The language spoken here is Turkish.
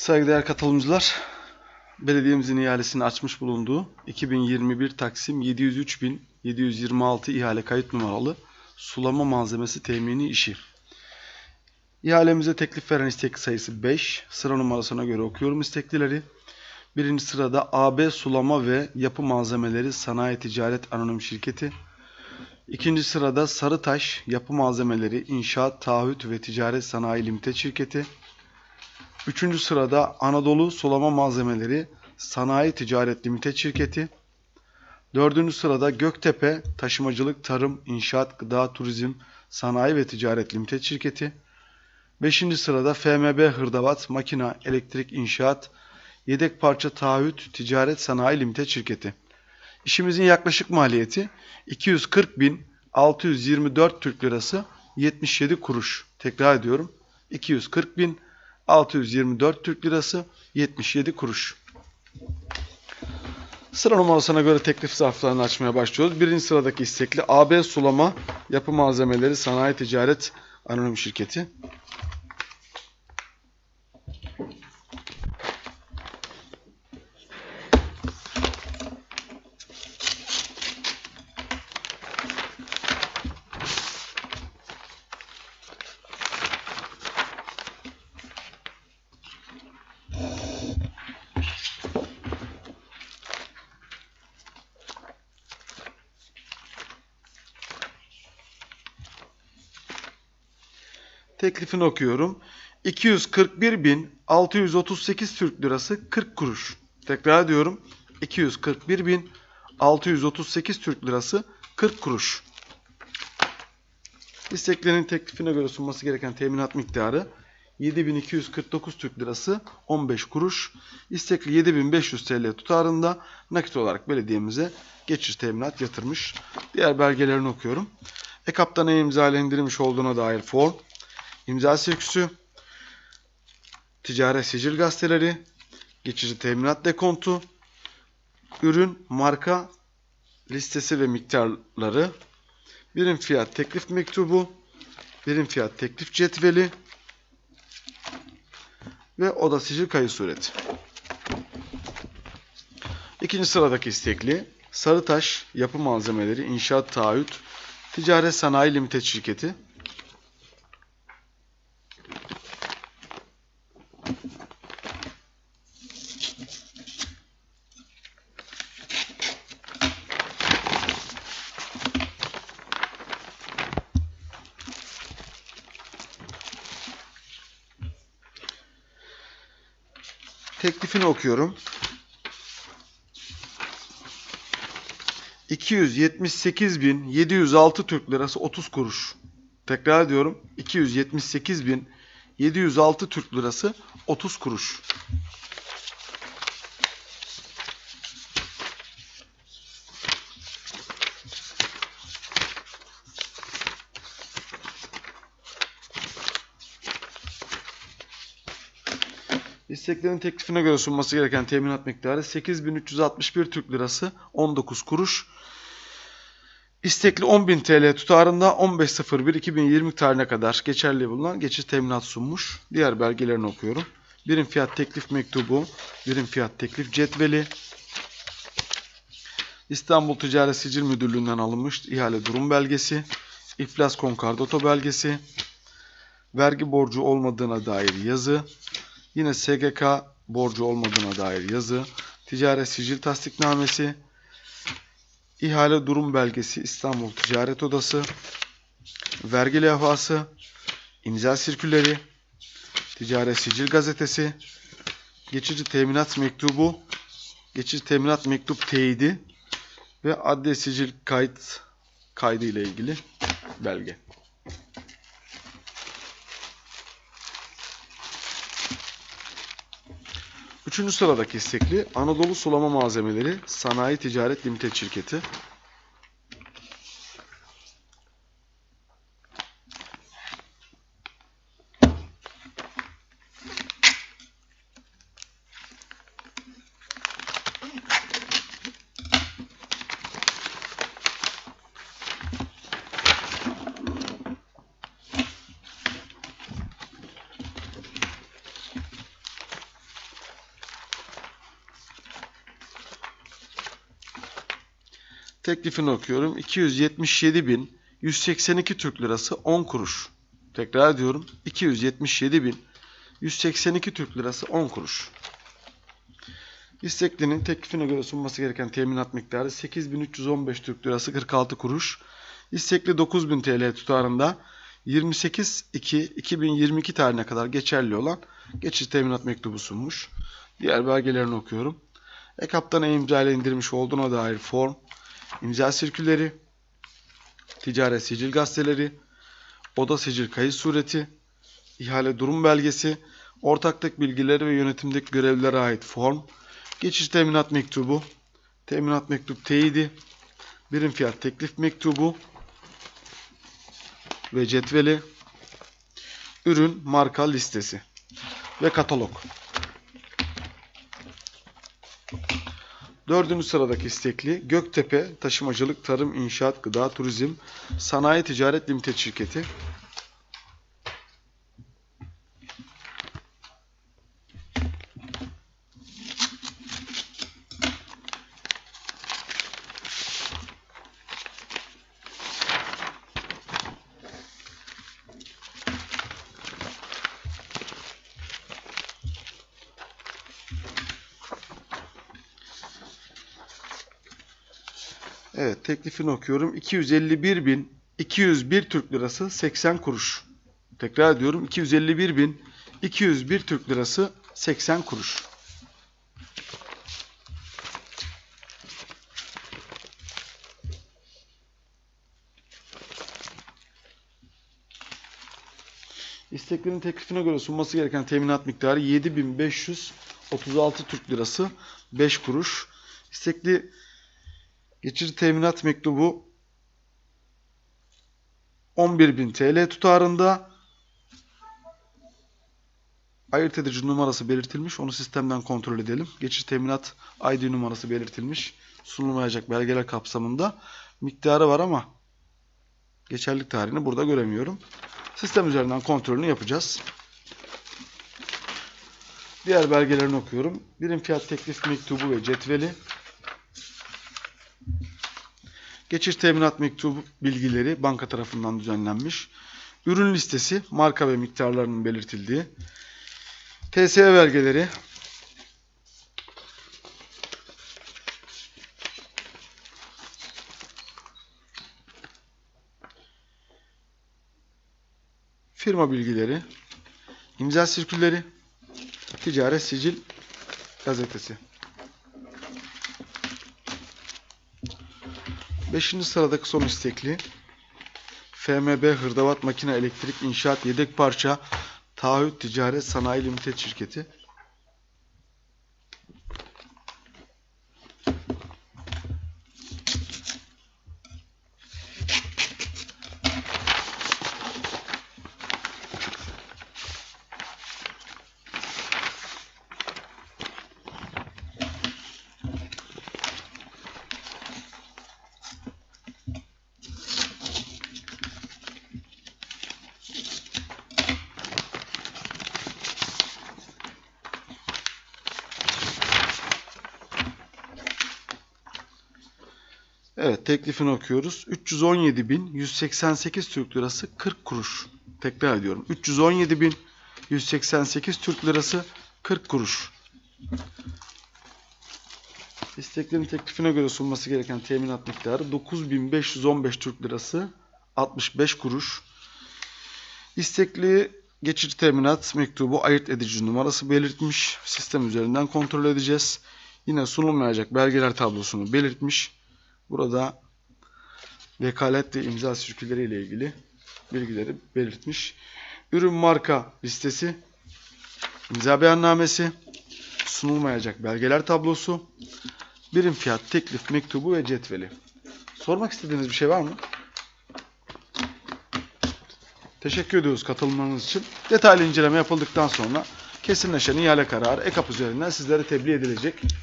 Saygıdeğer katılımcılar, belediyemizin ihalesini açmış bulunduğu 2021 Taksim 703.726 ihale kayıt numaralı sulama malzemesi temini işi. İhalemize teklif veren istek sayısı 5. Sıra numarasına göre okuyorum isteklileri. Birinci sırada AB Sulama ve Yapı Malzemeleri Sanayi Ticaret Anonim Şirketi. İkinci sırada Sarıtaş Yapı Malzemeleri İnşaat Taahhüt ve Ticaret Sanayi Limited Şirketi. Üçüncü sırada Anadolu Sulama Malzemeleri Sanayi Ticaret Limited Şirketi. Dördüncü sırada Göktepe Taşımacılık Tarım İnşaat Gıda Turizm Sanayi ve Ticaret Limited Şirketi. Beşinci sırada FMB Hırdavat Makina Elektrik İnşaat Yedek Parça Taahhüt Ticaret Sanayi Limited Şirketi. İşimizin yaklaşık maliyeti 240.624 Türk Lirası 77 kuruş. Tekrar ediyorum. 240.624 Türk Lirası 77 kuruş. Sıra numarasına göre teklif zarflarını açmaya başlıyoruz. Birinci sıradaki istekli AB Sulama Yapı Malzemeleri Sanayi Ticaret Anonim Şirketi. Teklifini okuyorum. 241.638 Türk Lirası 40 kuruş. Tekrar ediyorum. 241.638 Türk Lirası 40 kuruş. İsteklerin teklifine göre sunması gereken teminat miktarı 7249 Türk Lirası 15 kuruş. İstekli 7500 TL tutarında nakit olarak belediyemize geçiş teminat yatırmış. Diğer belgelerini okuyorum. EKAP'tan indirilmiş olduğuna dair form, imza sirküsü, ticaret sicil gazeteleri, geçici teminat dekontu, ürün, marka listesi ve miktarları, birim fiyat teklif mektubu, birim fiyat teklif cetveli ve oda sicil kayıt sureti. İkinci sıradaki istekli Sarıtaş Yapı Malzemeleri İnşaat Taahhüt Ticaret Sanayi Limited Şirketi Teklifini okuyorum. 278.706 Türk Lirası 30 kuruş. Tekrar ediyorum. 278.706 Türk Lirası 30 kuruş. İsteklerin teklifine göre sunması gereken teminat miktarı 8361 Türk Lirası 19 kuruş. İstekli 10.000 TL tutarında 15.01.2020 tarihine kadar geçerli bulunan geçiş teminat sunmuş. Diğer belgelerini okuyorum. Birim fiyat teklif mektubu, birim fiyat teklif cetveli, İstanbul Ticaret Sicil Müdürlüğü'nden alınmış ihale durum belgesi, iflas konkardato belgesi, vergi borcu olmadığına dair yazı, Yine SGK borcu olmadığına dair yazı, ticaret sicil tasdiknamesi, ihale durum belgesi İstanbul Ticaret Odası, vergi levhası, imza sirküleri, ticaret sicil gazetesi, geçici teminat mektubu, geçici teminat mektup teyidi ve adli sicil kayıt kaydı ile ilgili belge. Üçüncü sıradaki istekli Anadolu Sulama Malzemeleri Sanayi Ticaret Limited Şirketi. Teklifini okuyorum. 277.182 Türk Lirası 10 kuruş. Tekrar ediyorum. 277.182 Türk Lirası 10 kuruş. İsteklinin teklifine göre sunması gereken teminat miktarı 8.315 Türk Lirası 46 kuruş. İstekli 9.000 TL tutarında 28.2.2022 tarihine kadar geçerli olan geçici teminat mektubu sunmuş. Diğer belgelerini okuyorum. EKAP'tan e-imza ile indirmiş olduğuna dair form, imza sirküleri, ticaret sicil gazeteleri, oda sicil kayıt sureti, ihale durum belgesi, ortaklık bilgileri ve yönetimdeki görevlilere ait form, geçici teminat mektubu, teminat mektup teyidi, birim fiyat teklif mektubu ve cetveli, ürün marka listesi ve katalog. Dördüncü sıradaki istekli Göktepe Taşımacılık, Tarım, İnşaat, Gıda, Turizm, Sanayi Ticaret Limited Şirketi. Evet teklifini okuyorum. 251.201 Türk Lirası 80 kuruş. Tekrar ediyorum. 251.201 Türk Lirası 80 kuruş. İsteklerin teklifine göre sunması gereken teminat miktarı 7536 Türk Lirası 5 kuruş. İstekli Geçici teminat mektubu 11.000 TL tutarında ayırt edici numarası belirtilmiş. Onu sistemden kontrol edelim. Geçici teminat ID numarası belirtilmiş. Sunulmayacak belgeler kapsamında miktarı var ama geçerlilik tarihini burada göremiyorum. Sistem üzerinden kontrolünü yapacağız. Diğer belgelerini okuyorum. Birim fiyat teklif mektubu ve cetveli Geçiş teminat mektubu bilgileri banka tarafından düzenlenmiş. Ürün listesi, marka ve miktarlarının belirtildiği. TSE belgeleri. Firma bilgileri. imza sirkülleri. Ticaret sicil gazetesi. Beşinci sıradaki son istekli. FMB Hırdavat Makine Elektrik İnşaat Yedek Parça Taahhüt Ticaret Sanayi Limited Şirketi. Evet teklifini okuyoruz. 317.188 Türk Lirası 40 kuruş. Tekrar ediyorum. 317.188 Türk Lirası 40 kuruş. İsteklerin teklifine göre sunması gereken teminat miktarı 9.515 Türk Lirası 65 kuruş. İstekli geçici teminat mektubu ayırt edici numarası belirtmiş. Sistem üzerinden kontrol edeceğiz. Yine sunulmayacak belgeler tablosunu belirtmiş. Burada vekalet ve imza sirküleri ile ilgili bilgileri belirtmiş. Ürün marka listesi, imza beyannamesi, sunulmayacak belgeler tablosu, birim fiyat teklif mektubu ve cetveli. Sormak istediğiniz bir şey var mı? Teşekkür ediyoruz katılmanız için. Detaylı inceleme yapıldıktan sonra kesinleşen ihale kararı EKAP üzerinden sizlere tebliğ edilecek.